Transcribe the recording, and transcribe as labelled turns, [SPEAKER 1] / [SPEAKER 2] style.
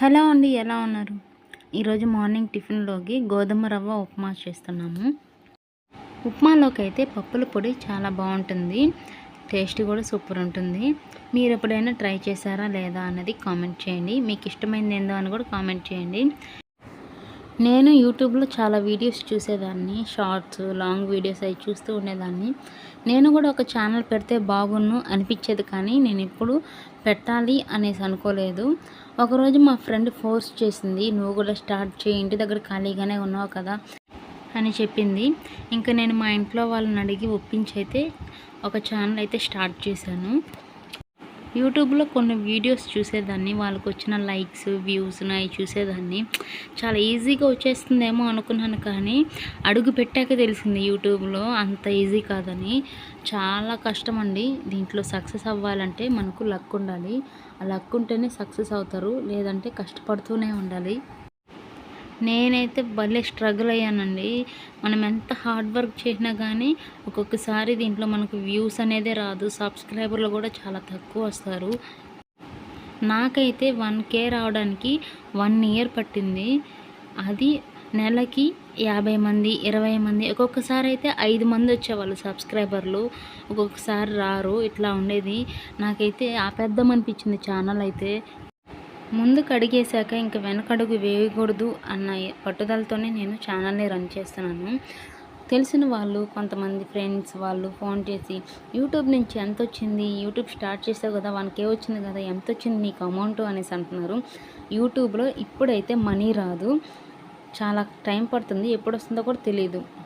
[SPEAKER 1] Hello అండి ఎలా ఉన్నారు? ఈరోజు మార్నింగ్ టిఫిన్లోకి గోధుమ రవ్వ ఉప్మా చేస్తున్నాము. ఉప్మాలోకి అయితే పప్పుల పొడి చాలా బాగుంటుంది. టేస్ట్ కూడా సూపర్ ఉంటుంది. మీరు ఎప్పుడైనా ట్రై చేశారా లేదా అన్నది కామెంట్ చేయండి. మీకు ఇష్టమైంది ఏందో అని కూడా కామెంట్ చేయండి. నేను యూట్యూబ్లో చాలా వీడియోస్ చూసేదాన్ని షార్ట్స్ లాంగ్ వీడియోస్ అవి చూస్తూ ఉండేదాన్ని. నేను కూడా ఒక ఛానల్ పెడితే బాగున్ను అనిపించేది కానీ నేను ఇప్పుడు పెట్టాలి అనేసి అనుకోలేదు. ఒకరోజు మా ఫ్రెండ్ ఫోర్స్ చేసింది నువ్వు కూడా స్టార్ట్ చేయి ఇంటి దగ్గర ఖాళీగానే ఉన్నావు కదా అని చెప్పింది. ఇంకా నేను మా ఇంట్లో వాళ్ళని అడిగి ఒప్పించి అయితే ఒక ఛానల్ అయితే స్టార్ట్ చేశాను. యూట్యూబ్లో కొన్ని వీడియోస్ చూసేదాన్ని వాళ్ళకి వచ్చిన లైక్స్ వ్యూస్ అవి చూసేదాన్ని. చాలా ఈజీగా వచ్చేస్తుందేమో అనుకున్నాను కానీ అడుగు పెట్టాక తెలిసింది యూట్యూబ్లో అంత ఈజీ కాదని. చాలా కష్టం అండి దీంట్లో సక్సెస్ అవ్వాలంటే మనకు లక్ ఉండాలి ఆ లక్ ఉంటేనే సక్సెస్ అవుతారు. లేదంటే కష్టపడుతూనే ఉండాలి. నేనైతే భలే స్ట్రగుల్ అయ్యానండి. మనం ఎంత హార్డ్ వర్క్ చేసినా కానీ ఒక్కొక్కసారి దీంట్లో మనకు వ్యూస్ అనేదే రాదు. సబ్స్క్రైబర్లు కూడా చాలా తక్కువ వస్తారు. నాకైతే వన్ కే రావడానికి వన్ ఇయర్ పట్టింది. అది నెలకి యాభై మంది ఇరవై మంది ఒక్కొక్కసారి అయితే ఐదు మంది వచ్చేవాళ్ళు సబ్స్క్రైబర్లు ఒక్కొక్కసారి రారు ఇట్లా ఉండేది. నాకైతే ఆపేద్దామనిపించింది ఛానల్ అయితే. ముందు కడిగేశాక ఇంకా వెనకడుగు వేయకూడదు అన్న పట్టుదలతోనే నేను ఛానల్ని రన్ చేస్తున్నాను. తెలిసిన వాళ్ళు కొంతమంది ఫ్రెండ్స్ వాళ్ళు ఫోన్ చేసి యూట్యూబ్ నుంచి ఎంత వచ్చింది యూట్యూబ్ స్టార్ట్ చేసావు కదా వానికి ఏ వచ్చింది కదా ఎంత వచ్చింది నీకు అమౌంట్? అనేసి అంటున్నారు. యూట్యూబ్లో ఇప్పుడైతే మనీ రాదు. చాలా టైం పడుతుంది. ఎప్పుడు వస్తుందో కూడా తెలియదు